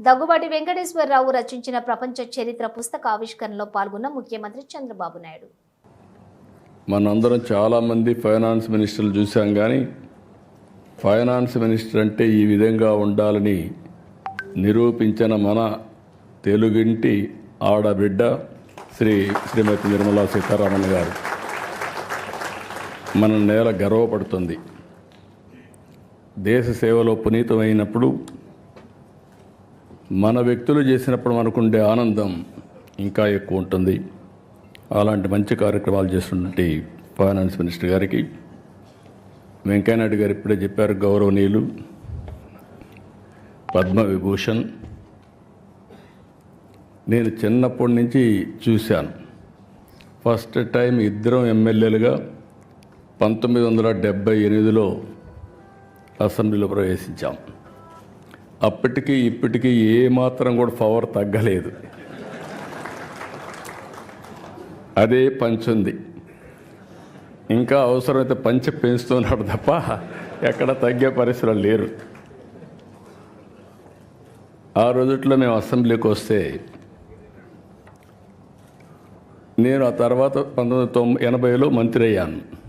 దగ్గుబాటి వెంకటేశ్వరరావు రచించిన ప్రపంచ చరిత్ర పుస్తక ఆవిష్కరణలో పాల్గొన్న ముఖ్యమంత్రి చంద్రబాబు నాయుడు. మనందరం చాలామంది ఫైనాన్స్ మినిస్టర్లు చూసాం కానీ ఫైనాన్స్ మినిస్టర్ అంటే ఈ విధంగా ఉండాలని నిరూపించిన మన తెలుగింటి ఆడబిడ్డ శ్రీ శ్రీమతి నిర్మలా సీతారామన్ గారు. మన నేల గర్వపడుతుంది. దేశ సేవలో పునీతమైనప్పుడు మన వ్యక్తులు చేసినప్పుడు మనకుండే ఆనందం ఇంకా ఎక్కువ ఉంటుంది. అలాంటి మంచి కార్యక్రమాలు చేస్తున్నటువంటి ఫైనాన్స్ మినిస్టర్ గారికి వెంకయ్యనాయుడు గారు ఇప్పుడే చెప్పారు గౌరవనీయులు పద్మ విభూషణ్. నేను చిన్నప్పటి నుంచి చూశాను. ఫస్ట్ టైం ఇద్దరం ఎమ్మెల్యేలుగా పంతొమ్మిది వందల డెబ్బై ఎనిమిదిలో అసెంబ్లీలో ప్రవేశించాం. అప్పటికి ఇప్పటికీ ఏ మాత్రం కూడా పవర్ తగ్గలేదు. అదే పంచుంది. ఇంకా అవసరమైతే పంచ పెంచుతున్నాడు తప్ప ఎక్కడ తగ్గే పరిస్థితులు లేరు. ఆ రోజుట్లో మేము అసెంబ్లీకి వస్తే నేను ఆ తర్వాత పంతొమ్మిది తొంభై ఎనభైలో మంత్రి అయ్యాను.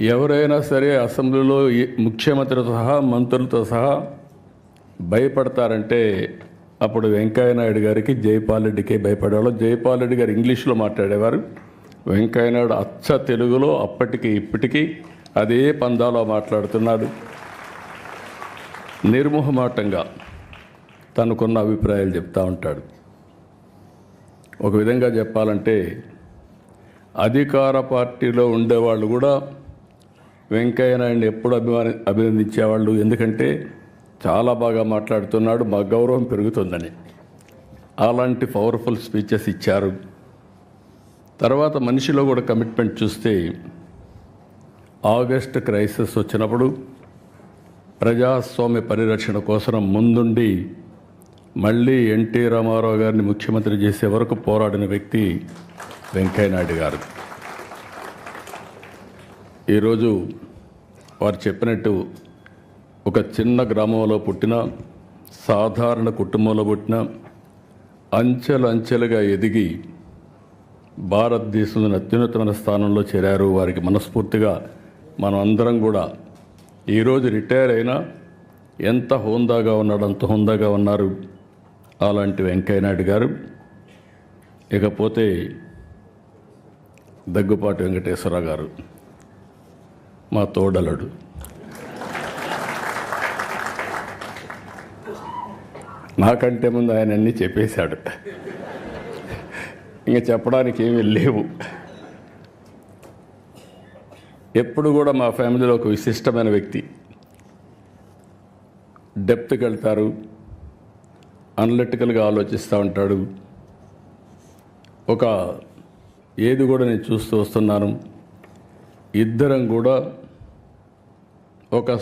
ఎవరైనా సరే అసెంబ్లీలో ముఖ్యమంత్రితో సహా మంత్రులతో సహా భయపడతారంటే అప్పుడు వెంకయ్యనాయుడు గారికి జైపాల్ రెడ్డికి భయపడేవాళ్ళు. జైపాల్ రెడ్డి గారు ఇంగ్లీష్లో మాట్లాడేవారు. వెంకయ్యనాయుడు అచ్చ తెలుగులో అప్పటికి ఇప్పటికీ అదే పందాలో మాట్లాడుతున్నాడు. నిర్మోహమాటంగా తనకున్న అభిప్రాయాలు చెప్తా ఉంటాడు. ఒక విధంగా చెప్పాలంటే అధికార పార్టీలో ఉండేవాళ్ళు కూడా వెంకయ్య నాయుడు ఎప్పుడు అభిమాని అభినందించేవాళ్ళు. ఎందుకంటే చాలా బాగా మాట్లాడుతున్నాడు మా గౌరవం పెరుగుతుందని. అలాంటి పవర్ఫుల్ స్పీచెస్ ఇచ్చారు. తర్వాత మనిషిలో కూడా కమిట్మెంట్ చూస్తే ఆగస్ట్ క్రైసిస్ వచ్చినప్పుడు ప్రజాస్వామ్య పరిరక్షణ కోసం ముందుండి మళ్ళీ ఎన్టీ రామారావు గారిని ముఖ్యమంత్రి చేసే వరకు పోరాడిన వ్యక్తి వెంకయ్యనాయుడు గారు. ఈరోజు వారు చెప్పినట్టు ఒక చిన్న గ్రామంలో పుట్టిన సాధారణ కుటుంబంలో పుట్టిన అంచెలు అంచెలుగా ఎదిగి భారతదేశంలోని అత్యున్నతమైన స్థానంలో చేరారు వారికి మనస్ఫూర్తిగా మనం అందరం కూడా ఈరోజు రిటైర్ అయినా ఎంత హోందాగా ఉన్నాడు అంత హోందాగా ఉన్నారు అలాంటి వెంకయ్యనాయుడు గారు. ఇకపోతే దగ్గుపాటి వెంకటేశ్వరరావు గారు. మా తోడలుడు. నాకంటే ముందు ఆయన అన్నీ చెప్పేశాడు. ఇంకా చెప్పడానికి ఏమీ లేవు. ఎప్పుడు కూడా మా ఫ్యామిలీలో ఒక విశిష్టమైన వ్యక్తి. డెప్త్కి వెళ్తారు. అనలిటికల్గా ఆలోచిస్తూ ఉంటాడు. ఒక ఏది కూడా నేను చూస్తూ వస్తున్నాను. ఇద్దరం కూడా ఒక